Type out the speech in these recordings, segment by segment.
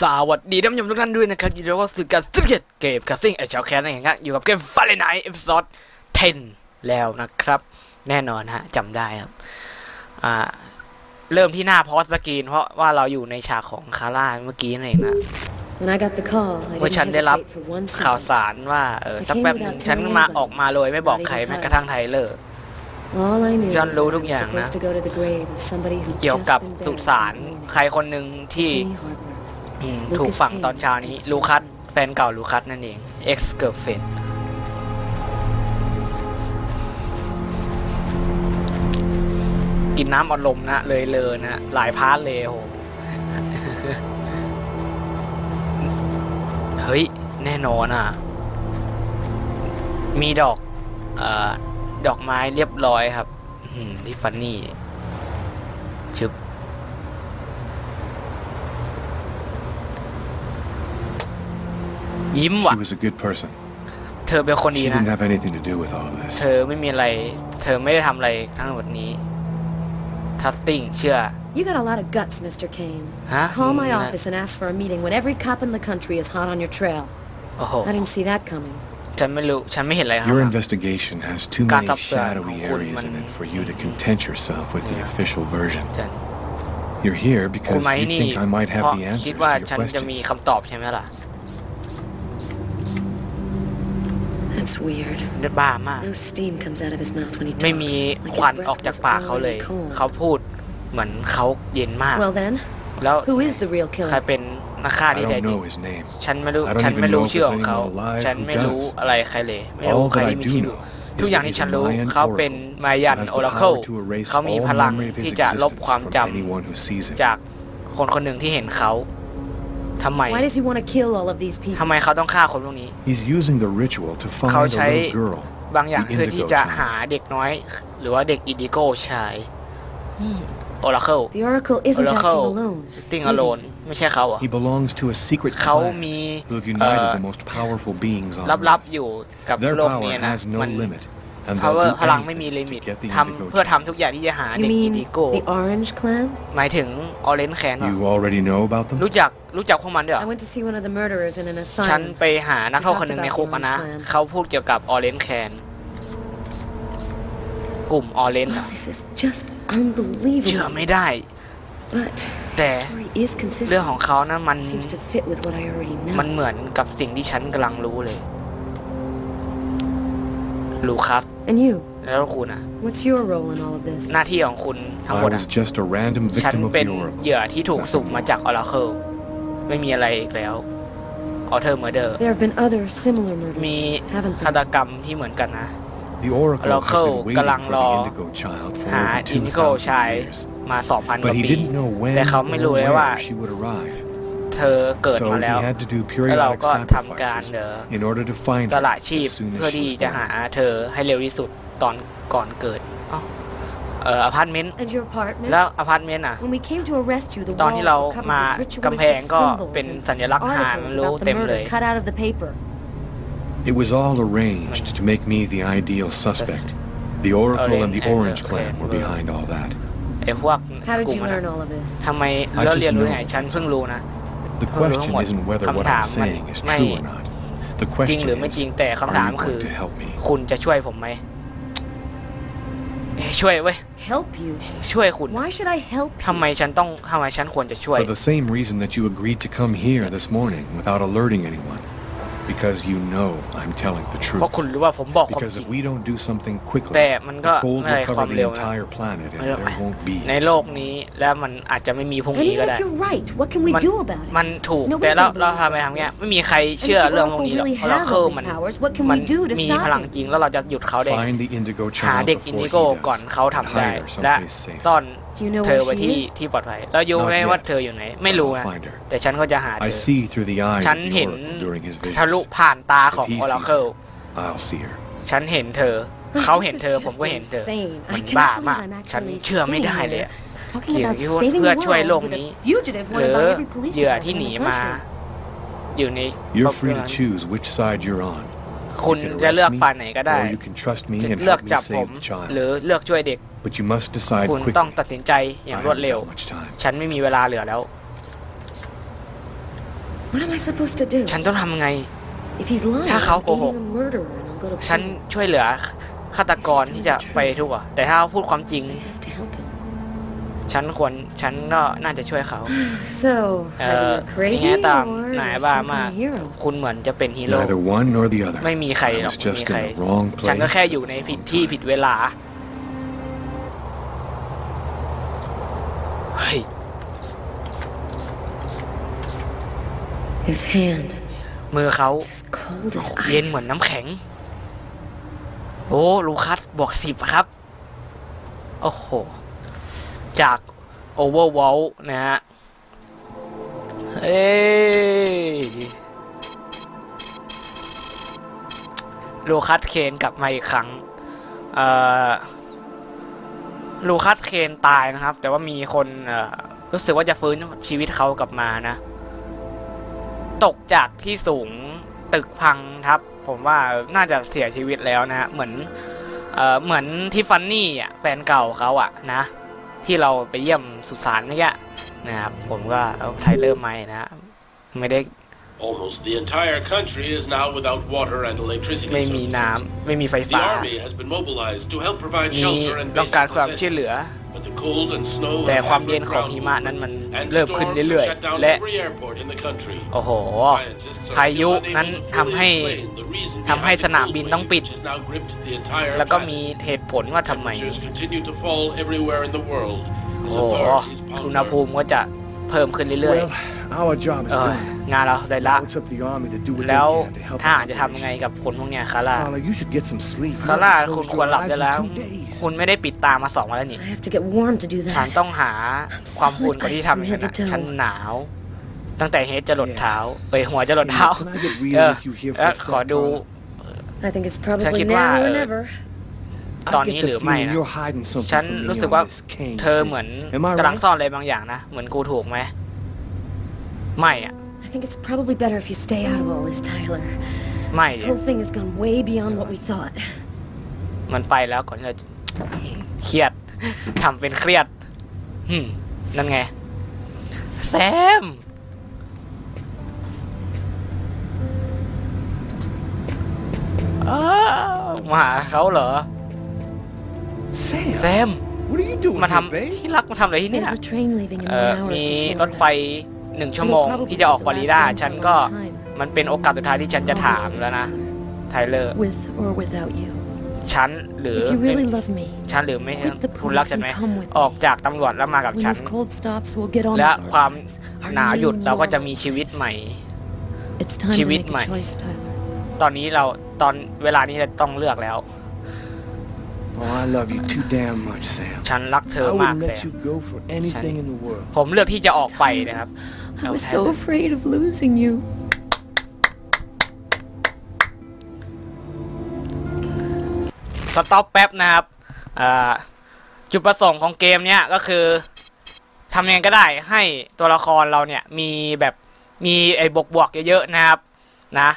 สวัสดีท่านผู้ชมทุกท่านด้วยนะครับยินดีต้อนรับสู่การสเก็ตเกมคัสซิ่งไอชาวแคนนั่นเองครับอยู่กับเกมฟาเรนไนท์เอพิโซด10 แล้วนะครับ แน่นอนฮะจำได้ครับอ่าเริ่มที่หน้าพอสกรีน เพราะว่าเราอยู่ในฉากของคาร่าเมื่อกี้นั่นเองนะ When I got the call, I เมื่อ didn't ฉันได้รับ hesitate for one ข่าว second. สารว่าเออสักแป๊บหนึงฉันมาออกมาเลยไม่บอกใครแม้กระทั่งไทเลอร์ All I knew ฉัน was รู้ that ทุ I ก was อย่างนะ supposed to go to the grave of somebody who เกี่ยว just กับ been สุ buried สาน that morning. ใครคนหนึ่งที่ Tiffany Harper. อืม Lucas ถูกฝัง Kane ตอนเช้านี้ was ลูคัส ex-girlfriend แฟนเก่าลูคัสนั่นเอง ex girlfriend กินน้ำอัดลมนะ เลยเลยนะ หลายพาร์ทเลยโห เฮ้ย แน่นอนอะ มีดอกเอ่อดอกไม้เรียบร้อยครับ อืมที่ฟันนี่ชึบ ยิ้มว่ะ She was a good person. เธอเป็นคนดี She นะ didn't have anything to do with all of เธ this. อไม่มีอะไร เธอไม่ได้ทำอะไรทั้งหมดนี้ ทัสติ้งเชื่อ You got a lot of guts, Mr. Kane. ฮะ Call my นะ office and ask for a meeting when every cop in the country is hot on your trail. โอ้โห I didn't see that coming. ฉันไม่รู้ ฉันไม่เห็นอะไรครับ Your investigation has too Got many up there. shadowy areas in it for you to content yourself with the official version. ฉัน You're here คุณ because มาที่ you นี่ think I might เพ have ราะ the คิด answers ว่า to your ฉันจะมี questions. คำตอบใช่ไหมล่ะ That's weird. บ้ามาก No steam comes out of his mouth when he ไม่ talks. มี like ควัน his ออก breath จาก was ปากเขาเลย already cold. เขาพูดเหมือนเขาเย็นมาก Well then, แล้ว who is the real ใคร killer? เป็นนักฆ่า I ที่แท้จ don't ริง know his name. ฉันไม่รู้ I don't ฉัน even ไม่รู้ know if ชื่อ there's ของเขา anyone alive ฉัน who ไม่รู้ does. อะไรใครเลย ไม่รู้ All ใคร that I ที่มี do ชื่อ know ทุก is อย่าง that ที่ he's ฉัน a รู้ Mayan เขาเป็น oracle มายัน who has โอ the ราเคิล power to erase เขามี all พลัง memory of his ที่จะลบ existence ความ from จ anyone who sees it. ำจากคนคนหนึ่งที่เห็นเขา ทำไม Why does he want to kill all of these ทำ people? ไมเขาต้องฆ่าคนพวกนี้ He's using the ritual to find a เขาใช้ little girl, บางอย่าง the เพื่อที่ indigo จะ child. หาเด็กน้อย หรือว่าเด็กอินดิโก้ชายโอราเคิล The Oracle isn't Oracle acting alone. ติ้ง is อ he? โลนไม่ใช่เขาเหรอ่ะ He belongs to a secret เขา clan มี who have เอ่ united อ the most powerful beings on ลับ Earth. ๆอยู่กับ Their โลก power นี้นะ has no มัน limit, and they'll Power do พลังไม่มี anything ลิมิต to get the ทำ indigo เพื่อ child. ทำทุกอย่างที่จะหา You เด็กอิน mean ดิโก้ the Orange Clan? หมายถึงออเรนแคน You already know about them? รู้จักรู้จักพวกมันด้วยเหร I อ went to see one of the murderers in an ฉัน asylum. ไปหานักโทษคนหนึ่งในคุกอะนะ เขาพูดเกี่ยวกับออเรนแคนกลุ่มออเรน Well, this is just เชื่อ unbelievable. ไม่ได้ But แต่ the story is เรื่องของ consistent. เขานะมัน Seems to fit with what I already มัน know. เหมือนกับสิ่งที่ฉันกำลังรู้เลยลูคัส And you, แล้วคุณอะ what's your role in all of this? หน้าที่ของคุณทั้งหม I ดอะ was just a random ฉัน victim of เป็น the Oracle. เหยื่อที่ถูก Nothing สุ่มมา more. จากออราเคิลไม่มีอะไรอีกแล้วออเทอร์เมอร์เดอร์ There have been other similar มี murders, haven't ฆาต there? กรรมที่เหมือนกันนะ The Oracle has Oracle been waiting กำลัง for รอ the Indigo Child for หา over อินดิโก้ชาย 2,000 years. มา 2,000กว่า But he ปี didn't know when แต่ or เขาไม่รู้เลยว่า where she would arrive. เธอเกิด So มา he แล้ว had to do แล้วเรา periodic ก็ทำการ sacrifices เอ่อ in order to find ส her ละชีพ as soon เพื่อ as she ที่ was จะหา born. เธอให้เร็วที่สุดตอนก่อนเกิดอ้าวเอ่ออพาร์ตเมนต์ And your apartment? แล้วอพาร์ตเมนต์อะ When we came to arrest you, the ตอน walls ที่เรา were covered มา with กำแพง ritualistic ก็ symbols เป็น and สัญลักษณ์หาง articles รู้ about เต็ the มเลย murder cut out of the paper. It was all arranged to make me the ideal suspect. The Oracle and the Orange Orange and Clan were Clan. behind all that. ไอ้พวก How ก did ลุ่ม you นั้น learn อะ all of this? ทำไม I แล้ว just เรียนรู้ know ไง that ฉัน that's เพิ่งรู้นะ The Oh, question what? isn't whether what I'm Kamtham, saying is may- true or not. The จริง question หรือไม่จริง is, แต่คำถาม are you คือ going to help me? คุณจะช่วยผมไหมเอ้ยช่วยเว้ย Help you? ช่วยคุณ Why should I help ทำไมฉันต้องทำไมฉันควรจะช่วย For the same reason that you agreed to come here this morning without alerting anyone. Because you know I'm telling the เพราะ truth. คุณรู้ว่าผมบอกความ Because จริ if ง we don't do something quickly, แต่มันก็ the cold ไม่ได้ will ความ cover เร็ the วนะ entire planet ไม่ and ได้ there won't be ในโลกนี้แล้วมันอาจจะไม่มีพรุ่ง And นี้ก็ even ได้ if you're right, what can we มัน do about it? มันถูก Nobody's แต่เรา gonna เรา believe ทำไปทำเงี้ย this. ไม่มีใครเชื่อ And if the เรื่องพวก Oracle นี้หรอก really เพราะเรา has คือ all these มัน powers, what can we มัน do to มี stop พลัง him? จริงแล้วเราจะหยุดเขาได้ Find the indigo หา child เด็กอิน before ดิ he โก้ก่อน does. เขาทำ and ได้ hide her และ someplace safe. ซ่อน Do you know เธอ where ไว้ she ที่ is? ที่ปลอดภัยเรารู้ Not ไหม yet. ว่าเธออยู่ไหน ไม่รู้ I'll นะ find her. แต่ฉันก็จะหาเธ I อ see through the eyes ฉัน of the เห็น Oracle during his ทะลุ visions. ผ่านตาของ If he ออรา sees เคิล her, I'll see her. ฉันเห็นเธอ เขาเห็นเธอ This is ผมก็ just เห็นเธอ insane. มั I น cannot บ้า believe มาก I'm ฉัน actually เชื่อไม่ sitting ได้เลย here อะ talking เขียน about ที่ว่า saving เพื่อ the ช่วยโลก world with นี้ a fugitive ห wanted รือ by every police เหยื่อที่ department หนี in the มา country. อยู่ใน You're free to choose which side you're on. คุณ You can จะ arrest เลือก me, ฝ่ายไหนก็ได้ or you can trust me จะ and เลือก help me จับผม save the หรื child. อเลือกช่วยเด็ก But you must decide คุณ quickly. ต้องตัดสินใจอย่าง I รวด haven't เร็ว got much time. ฉันไม่มีเวลาเหลือแล้ว What am I supposed to do? ฉันต้องทำไง If he's lying, ถ้าเขา I'm โกหก aiding a murderer and I'll go to ฉัน prison. ช่วยเหลือฆาตกรที่จะไปทุกข์อะแต่ถ้าเขาพูดความจริง I have to help him. ฉันควรฉันก็น่าจะช่วยเขา So, เอ either อ you're ยัง crazy ไงตาม or นาย you're บ้า some มาก kind of hero. คุณเหมือนจะเป็นฮีโร่ Neither one nor the other. ไม่มีใคร I หรอก was ไม่มี just ใคร in the wrong ฉันก็ place. แค่อยู่ในผิดที่ผิดเวลาเฮ้ย His hand. มือเขา It's as cold as เย็น ice. เหมือนน้ำแข็ง โอ้ลูคัสบวกสิบครับ โอ้โห จากโอเวอร์วอลนะฮะ เอ้ยลูคัสเคนกลับมาอีกครั้ง เอ่อลูคัสเคนตายนะครับ แต่ว่ามีคนเอ่อรู้สึกว่าจะฟื้นชีวิตเขากลับมานะ ตกจากที่สูงตึกพังครับ ผมว่าน่าจะเสียชีวิตแล้วนะฮะเหมือนเอ่อเหมือนทิฟฟานนี่อะแฟนเก่าเขาอะนะ ที่เราไปเยี่ยมสุสานเมื่อกี้นะครับผมก็เอาไทเลอร์ไหมนะฮะไม่ได้ Almost the entire country is now without water and electricity ไม่มี services. น้ำไม่มีไฟ The ฟ้า army has been mobilized to help provide มี shelter and ต้อง basic การความช่วยเหลือ necessities. But the cold and snow แต่ have ความเย็น hampered ของ ground หิมะนั้นมัน movement, and เริ่มขึ้น storms เรื่อย have shut down ๆและ every airport in the country. โอ้โห Scientists are พายุ still unable นั้น to ทำให้ fully explain the reason ทำให้ behind ส the นาม cold บิน wave ต้องปิด which has now gripped the entire แล้วก็ planet. มีเหตุผลว่าทำไม Temperatures continue to fall everywhere in the world. โอ้ as โห authorities pound อุณหภูมิก็จะเพิ่มขึ้นเรื่อย Well, our job ๆ is เออ done. งานเราได้ละ Now it's up to the army to do what แล้ว they can to help ถ้า the หากจะทำยังไง operation. กับคนพวกเนี้ยคาร่า Carla, you should get some sleep. You คาร่า haven't คุณ closed ควร your หลับ eyes ได้ in แล้ว two days. คุณไม่ได้ปิดตามาสองวันแล้วนี่ I have to get warm to do ฉัน that. ต้องหาความอุ่นกว่าที่ทำกันนะฉันหนาวตั้งแต่เฮดจะหลดเท้าเอ้ยหัวจะหลดเท้า Can I get real เออ with you here เอ for อ a ขอ sec, ดู Carla? I think it's ฉัน probably คิดว่า now เอ or อ never. I ตอน get นี้ the หรือไม่ feeling นะ you're hiding something ฉัน from me รู้สึก on ว่า this cane เธอ thing. เหมือน Am I กำลัง right? ซ่อนอะไรบางอย่างนะ เหมือนกูถูกไหม ไม่อะ I think it's probably better if you stay out of all this, Tyler. ไม่ This ดิ whole thing has gone way beyond what we thought. มันไปแล้วก่อนที่เราจะเครียด ทำเป็นเครียดหืมนั่นไง แซม อ้าวมาหาเขาเหรอ Sam, แซม what are you doing มา here, ทำ babe? ที่รักมาทำอะไรที่เนี่ย There's a train leaving in เอ่อ one hour มี for รถไฟ Florida. หนึ่งชั่วโมงที่จะออกฟลอริดาฉันก็มันเป็นโอกาสสุดท้ายที่ฉันจะถามแล้วนะไทเลอร์ With or without you. ฉันหรือ If you ไม่ really love me, ฉันหรือไม่ quit the คุณรักฉันไหม police and come with me. ออกจากตำรวจแล้วมากับ when ฉัน this cold stops, we'll get on และ with our ความ lives. Our หนาวหยุด new เราก็จะมี normal ชีวิต lives. ใหม่ It's time to ชีวิต make ใหม่ a choice, Tyler. ตอนนี้เราตอนเวลานี้เราต้องเลือกแล้ว Oh, I love you too damn much, Sam. ฉันรักเธ I อมาก wouldn't แซ let ม you go for anything in the world. ผมเลือกที่จะออกไปนะครับ I was Okay. so afraid of losing you. สต็อปแป๊บนะครับอ่าจุดประสงค์ของเกมเนี้ยก็คือทำยังไงก็ได้ให้ตัวละครเราเนี่ยมีแบบมีไอ้บวกบวกๆเยอะๆนะครับนะ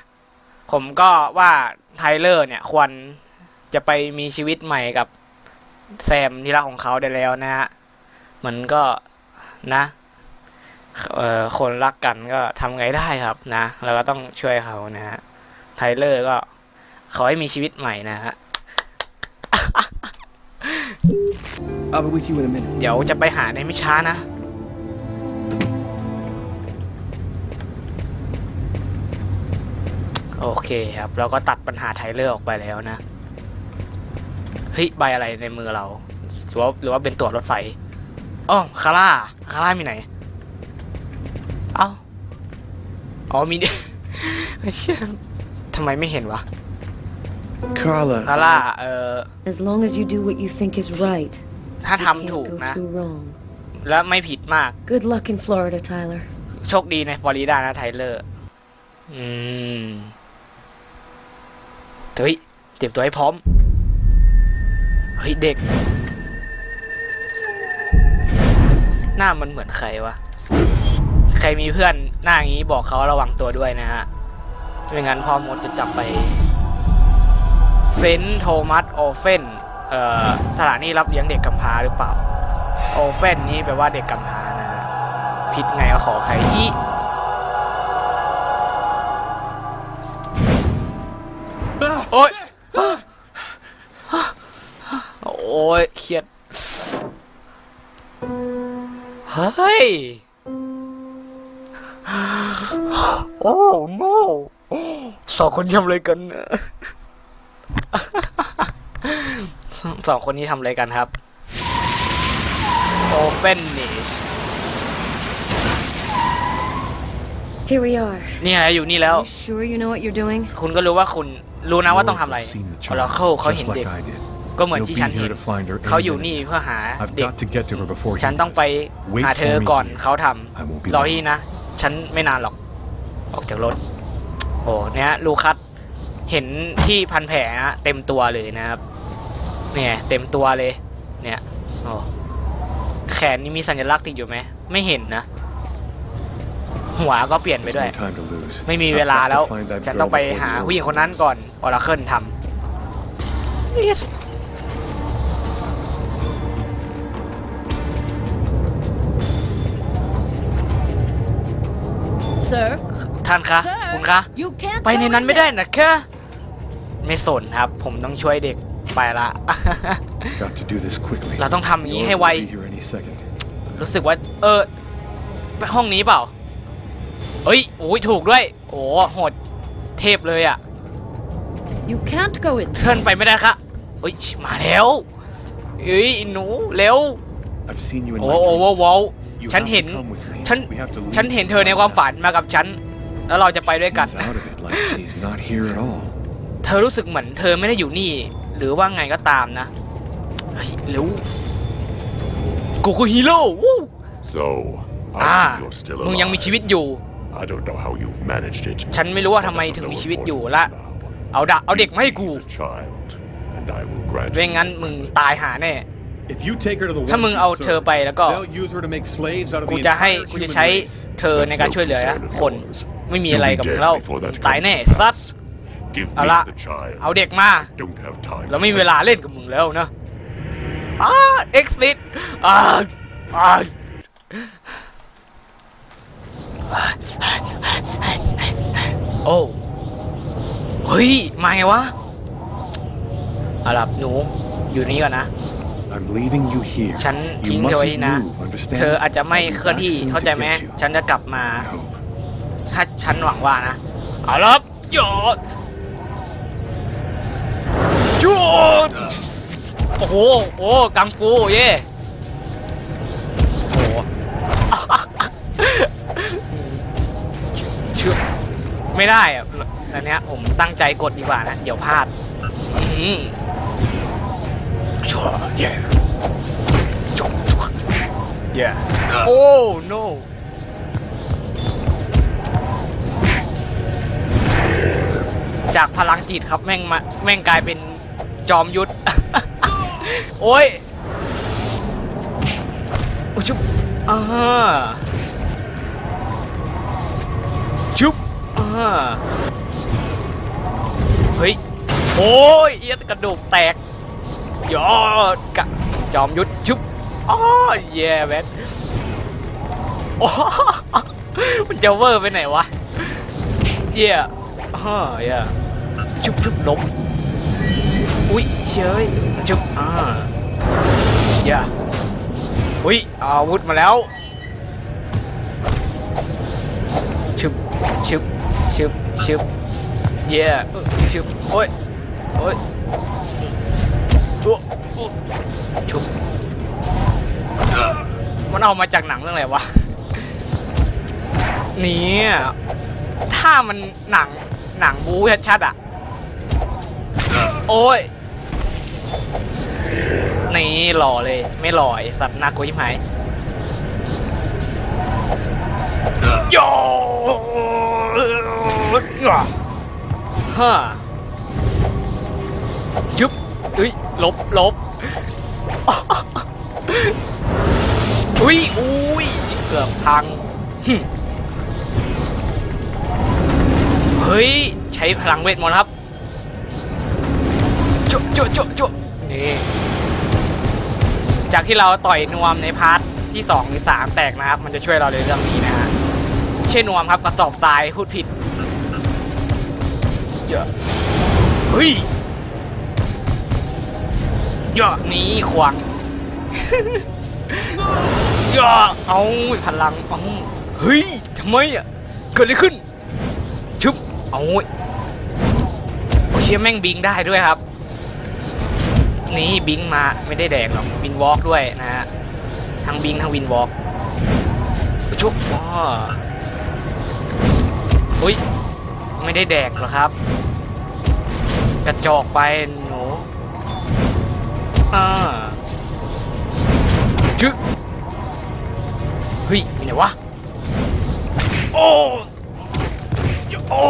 ผมก็ว่าไทเลอร์เนี่ยควรจะไปมีชีวิตใหม่กับแซมที่รักของเขาได้แล้วนะฮะมันก็นะเอ่อ คนรักกันก็ทำไงได้ครับนะเราก็ต้องช่วยเขานะฮะไทเลอร์ก็ขอให้มีชีวิตใหม่นะฮะ I'll be with you in a minute. เดี๋ยวจะไปหาในไม่ช้านะ โอเคครับ เราก็ตัดปัญหาไทเลอร์ออกไปแล้วนะ เฮ้ย ใบอะไรในมือเรา หรือว่าหรือว่าเป็นตั๋วรถไฟอ๋อคาร่าคาร่ามีไหน เอ้า อ๋อมีเชี่ยทำไมไม่เห็นวะ Carla, คาร่าเออ As long as you do what you think is right, ถ้า you ทำถูก can't go นะ too wrong. และไม่ผิดมาก Good luck in Florida, Tyler. โชคดีในฟลอริดานะไทเลอร์อืมเฮ้ยเตรียมตัวให้พร้อม เฮ้ย เด็ก หน้ามันเหมือนใครวะ ใครมีเพื่อนหน้างี้บอกเขาระวังตัวด้วยนะฮะไม่งั้นพ่อมดจะจับไปเซนโทมัสโอเฟนเอ่อสถานีรับเลี้ยงเด็กกำพร้าหรือเปล่าโอเฟนนี้แปลว่าเด็กกำพร้านะฮะผิดไงก็ขอใครอีโอ้ยโอ้ยเขียดเฮ้ย โอ้ no สองคนทำอะไรกันเนี่ยสองคนนี้ทำอะไรกันครับโอเฟนนิช Here we are. นี่ไงอยู่นี่แล้ว You sure you know what you're doing? คุณก็รู้ว่าคุณรู้นะว่าต้องทำอะไร Seen the พอเราเข้า child, เขาเห็น just เด็ก like I did. ก็เหมือน You'll ที่ be ฉันเห็ here น to find her เขา any อยู่นี่ minute. เพื่อหา I've เด็ก got to get to her before he ฉันต้อง does. ไป Wait หา for เธอ me ก่อน here. เขาท I won't be ำรอ long. ที่นะ ฉันไม่นานหรอก ออกจากรถ โอ้เนี่ยลูคัสเห็นที่พันแผลนะเต็มตัวเลยนะครับ เนี่ยเต็มตัวเลย เนี่ยโอ้แขนนี่มีสัญลักษณ์ติดอยู่ไหม ไม่เห็นนะ หัวก็เปลี่ยนไปด้วย ไม่มีเวลาแล้ว find that ฉัน girl ต้องไปหาผู้หญิงคนนั้นก่อนออราเคิลทำ yes Sir? ท่านคะ Sir? คุณคะ You can't ไปใน go นั้น in ไม่ได้ there. นะคะไม่สนครับ ผมต้องช่วยเด็กไปละ Got to do this quickly. เราต้องทำอย่าง The นี้ Oracle ให้ไว will be here any second. รู้สึกว่า เออไปห้องนี้เปล่า เอ้ยโอ้ยถูกด้วย โอ้โหดเทพเลยอะ You can't go in เคลื่อนไปไม่ได้คะเอ้ยมาแล้วเอ้ยหนูเร็ว I've seen you in โอ้ my โอ้โอ้ dreams. ว้าว You ฉัน have เห็น to come with me. ฉัน We have to leave ฉันเห็นเธอในความฝันมากับฉัน แล้วเราจะไปด้วยกัน Seems out of it, like she's not here at all. เธอรู้สึกเหมือนเธอไม่ได้อยู่นี่ หรือว่าไงก็ตามนะเฮ้ยเร็วกูคือฮีโร่วู้ So, อ่า I see you're still มึงยังมี alive. ชีวิตอยู่ I don't know how you've managed it. ฉันไม่รู้ว่า but ทำไม that's of ถึง no มีชีวิตอยู่ importance และ now. เอาดะเอาเด็กมาให้กู The child, and I will grant ไม่งั้นมึงตายหาแน่ If you take her to the ถ้ามึง ones เอา you เธอ serve, ไปแล้วก็ they'll use her to make slaves out of กู the จะให้ entire กูจะ human ใช้ race. เธอในการช่วยเหลือ That's no คน concern of yours. ไม่มี You'll อะไร be กับมึง dead แล้ว before that ตาย comes แน่ to ซัด pass. Give เอา me ละ the child. เอาเด็กมา Don't have time. เรา to ไม่มีเว wait. ลาเล่นกับมึงแล้วนะอ้าเอ็กซ์ลิทอ่าอ่าโอ้เฮ้ย มาไงวะเอาล่ะหนูอยู่นี่ก่อนนะ I'm leaving you here. ฉัน You ทิ้งเธอไว้ mustn't ที่นะ move, understand? เธออาจจะไม่ I'll be เคลื่อน back ที่ soon เข้าใจ to ไหม get you. ฉันจะกลับมา I hope. ถ้าฉันหวังว่านะ เอาละครับหยอดจุดโอ้โห โอ้กังฟูเย่โอ้โหเชื่อไม่ได้อะอันเนี้ยผมตั้งใจกดดีกว่านะ เดี๋ยวพลาดอืมชัวเย่จบชัวเย่โอ้ no จากพลังจิตครับแม่งมาแม่งกลายเป็นจอมยุทธโอ้ยอุ๊ยชุบอ่าชุบอ่าเฮ้ยโอ้ยเอียดกระดูกแตกยอดกะจอมยุทธชุบอ๋อเย่แมนโอ้มันจะเวอร์ไปไหนวะเย่ ฮ่าเย่ชุบชุบล้มอุ้ยเชยชุบอ่าเย่อุ้ยอาวุธมาแล้วชุบชุบชุบชุบเย่ชุบโอ้ยโอ้ยโอ้โอ้ชุบมันเอามาจากหนังเรื่องอะไรวะเนี่ยถ้ามันหนัง หนังบู๊ชัดๆอะ โอ้ย นี่หล่อเลย ไม่หล่อไอสัตว์น่ากลัวยิ่งหายโยฮ่าจุ๊บอุ้ยลบลบอุ้ยอุ้ยเกือบพัง เฮ้ย ใช้พลังเวทมนต์ครับจุ๊จุ๊จุ๊จุ๊นี่จากที่เราต่อยนวมในพาร์ทที่2หรือ3แตกนะครับ มันจะช่วยเราในเรื่องนี้นะฮะไม่ใช่นวมครับกระสอบทรายพูดผิดเยอะเฮ้ยเยอะนี้ควงอย่าเอาพลังเอาเฮ้ยทำไมอะเกิดอะไรขึ้น เอาโอเชียแม่งบิงได้ด้วยครับ นี่บิงมาไม่ได้แดกหรอกวินวอล์กด้วยนะฮะทั้งบิงทั้งวินวอล์กชุบอ๋ออุ้ยไม่ได้แดกหรอครับ กระจอกไปหนูอ่าชึเฮ้ยมีไหนวะโอ้โอ้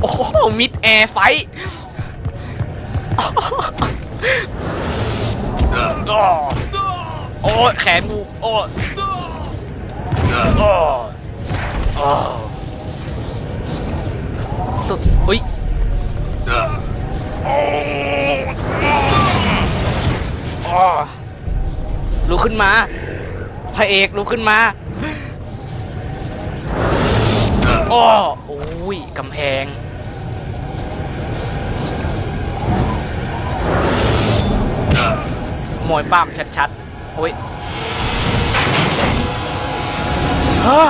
โอ้มิดแอร์ไฟโอ้แขนกูโอ้ยโอ้ยโอ้ยสุดอุ้ยโอ้ยโอ้ยลุกขึ้นมา พระเอกลุกขึ้นมาโอ้โอ้ยกำแพง มวยปั้มชัดๆโอ้ยฮะ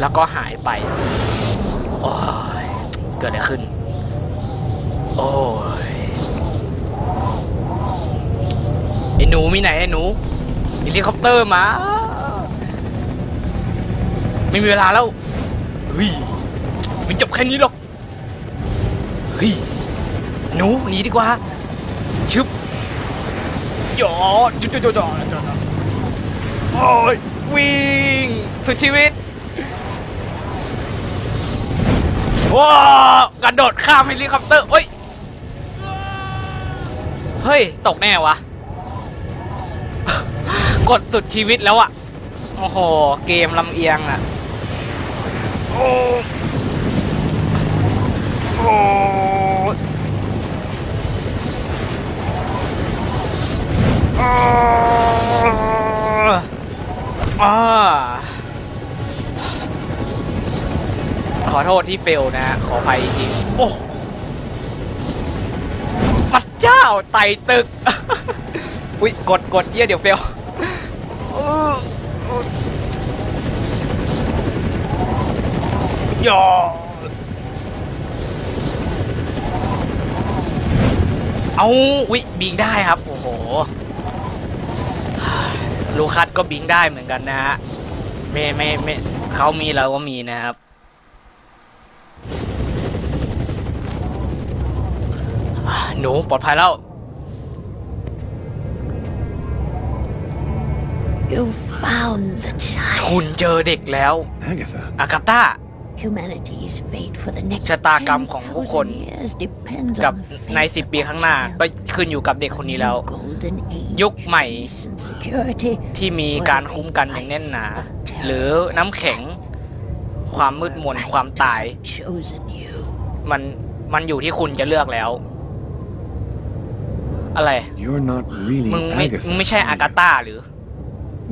แล้วก็หายไป โอ้ย เกิดอะไรขึ้น โอ้ย ไอ้หนูมีไหนไอ้หนูเฮลิคอปเตอร์มา ไม่มีเวลาแล้วเฮ้ยไมันจบแค่นี้หรอกเฮ้ยหนูหนีดีกว่า ชึบหยอดจุดจุดจุดจุดโอ้ยวิ่งสุดชีวิตว้าวกระโดดข้ามเฮลิคอปเตอร์เอ้ย เฮ้ย ตกแน่วะ กดสุดชีวิตแล้วอะโอ้โห เกมลำเอียงอะโอ้โอ้อ้าอ่า ขอโทษที่เฟลนะ ขออภัยทีโอ้พระเจ้าไต่ตึก อุ๊ยกดกดเยี่ยเดี๋ยวเฟลเออหยอเอาวิบิงได้ครับ โอ้โห ลูคัสก็บิงได้เหมือนกันนะฮะไม่ไม่ไม่เขามีเราก็มีนะครับหนูปลอดภัยแล้ว You found the child. คุณเจอเด็กแล้ว Agatha. อากาตา Humanity's fate for the next ชะตากรรมของผู้คน10,000 years depends กับ on the ใน fate 10 of ปี the ข้างหน้าก็ child. ขึ้นอยู่กับเด็กคนนี้แล้ว Golden age ยุคใหม่ peace and security ที่มีการคุ้มกันอย่างแน่นหนา หรือน้ำแข็ง ความมืดมนความตาย chosen you. มันมันอยู่ที่คุณจะเลือกแล้ว อะไร You're not really มึงไม่ Agatha. มึงไม่ใช่อากาตาหรือ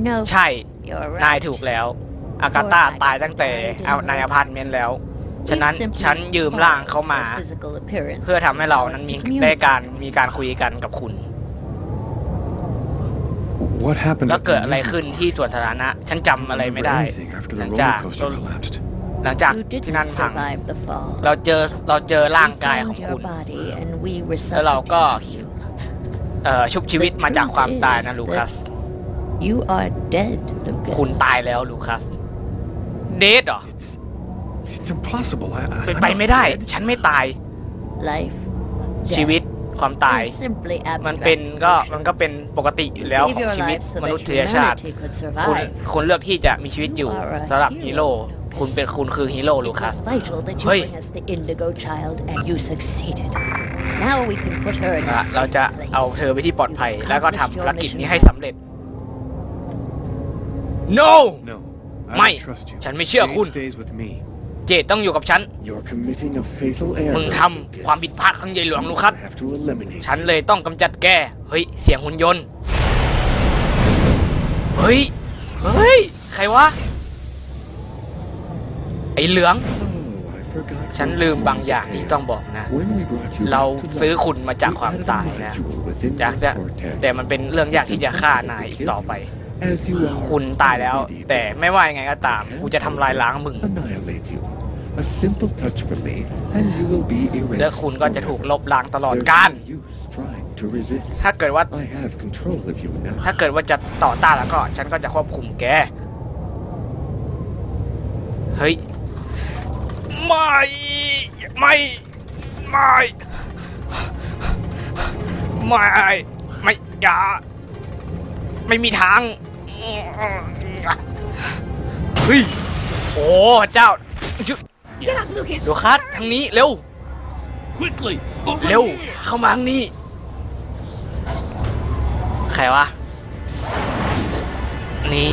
No, ใช่ you're นาย right. ถูกแล้ว อากาตาตายตั้งแต่เอาในอพาร์ตเมนต์แล้ว ฉะนั้น We've simply ฉันยืมร่างเขามา borrowed her physical appearance เพื่อทำให้เรานั้นมี to ได้ communicate การ with มี you. การคุยกันกับคุณ What happened แล้ว at เกิด the อะไร amusement ขึ้น park? ที่สวนสาธารณะ ฉันจำอะไรไม่ได้ Remember anything after ห the ลัง roller จาก coaster collapsed. หลังจาก You ที่นั่น didn't พัง survive the fall. เราเจอเราเจอร่าง We กายของ found คุ your ณ body and we แล้วเราก็ resuscitated you. เอ่อชุบชีวิตมาจากความตายนะลูคัส You are dead, คุณ Lucas. ตายแล้วลูคัส เดทเหรอ It's it's impossible. I, I, เป็น I'm ไป not ไม่ได้ dead. ฉันไม่ตาย Life. ชีวิตความตาย They're simply มัน abstract เป็นก็ notions. มันก็เป็นปกติอยู่แล้ว Live ของ your ชีวิต life so มนุ that ษยชาติ humanity could คุณ survive. คุณเลือกที่จะมีชีวิตอยู่ You are a สำหรับฮีโร่ hero, Lucas. คุณเป็นคุณคือฮีโร่ลู It คัส was vital that you Hey. bring us the Indigo Child, and you succeeded. Now we can put her in a อะ safe เราจะ place. เอาเธอไปที่ปลอดภัย แล้วก็ทำภารกิจนี้ให้สำเร็จ no No, I ไม่ don't trust you. ฉันไม่เชื่อ Jade คุณ stays with me. เจดต้องอยู่กับฉัน You're committing a fatal error. มึงทำความผิดพลาดครั้งใหญ่หลวงลูคัส I have to eliminate. ฉันเลยต้องกำจัดแก เฮ้ย เสียงหุ่นยนต์ เฮ้ย เฮ้ย ใครวะ ไอเหลือง Oh, I forgot ฉัน one ลืม small บางอย่าง detail. ที่ต้องบอกนะ When we brought you เรา back to ซื้อ life, คุณมาจาก you ความ added a ตายนะ module within อยาก your จะ cortex. แต่มันเป็นเรื่องยากที่จะฆ่านายอีกต่อไป As you are คุณตายแล้ว already แต่ไม่ว่ายังไงก็ตาม กูจะทำลายล้างมึง annihilate you. A simple touch from me, and you will be และ erased. คุณก็จะถูกลบล้างตลอด There's กาล no use trying to resist. ถ้าเกิดว่า I have control of you now. ถ้าเกิดว่าจะต่อต้านแล้วก็ ฉันก็จะควบคุมแก เฮ้ย ไม่ ไม่ ไม่ ไม่ ไม่อย่า ไม่มีทางเฮ้ยโอ้พระเจ้าจุดูคัดทางนี้เร็ว Quickly! Over เร็ว here! เข้ามาทางนี้ใครวะนี่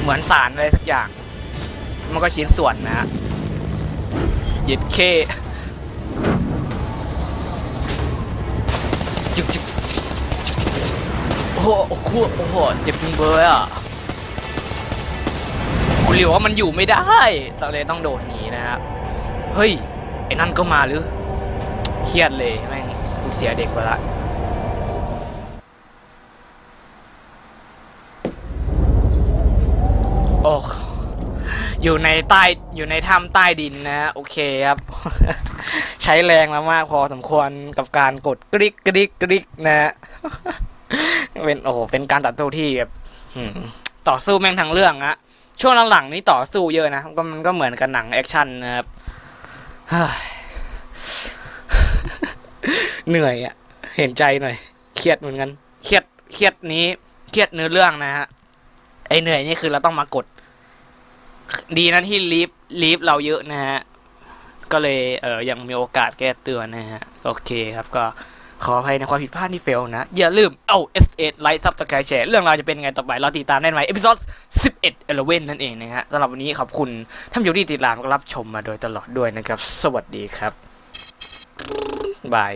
เหมือนสารอะไรสักอย่าง มันก็ชิ้นส่วนนะฮะหยิดเคจึกจึกจึกจึกจึกจึก โอ้โหโอ้โหโอ้โหเจ็บจริงเบยอะคุณเหลิวว่ามันอยู่ไม่ได้เราเลยต้องโดดหนีนะฮะเฮ้ยไอ้นั่นก็มาหรือเครียดเลยแม่งกูเสียเด็กไปละโอ้อยู่ในใต้อยู่ในถ้ำใต้ดินนะฮะโอเคครับ ใช้แรงมามากพอสมควรกับการกดกริกกริกกริกนะฮะ เป็นโอ้โหเป็นการต่อสู้ที่แบบต่อสู้แม่งทั้งเรื่องอะช่วงหลังๆนี้ต่อสู้เยอะนะก็มันก็เหมือนกับหนังแอคชั่นนะครับเฮ้ยเหนื่อยอะเห็นใจหน่อยเครียดเหมือนกันเครียดเครียดนี้เครียดเนื้อเรื่องนะฮะไอเหนื่อยนี่คือเราต้องมากด ดีนะที่ลีฟลีฟเราเยอะนะฮะก็เลยเออยังมีโอกาสแก้ตัวนะฮะ โอเคครับก็ ขออภัยในความผิดพลาดที่เฟลนะ อย่าลืมเอา S8 ไลค์ซับสไครแชร์เรื่องราวจะเป็นไงต่อไป เราติดตามได้ไหมเอพิซอด11 11 นั่นเองนะฮะสำหรับวันนี้ขอบคุณท่านผู้ชมที่ติดตามรับชมมาโดยตลอดด้วยนะครับ สวัสดีครับบาย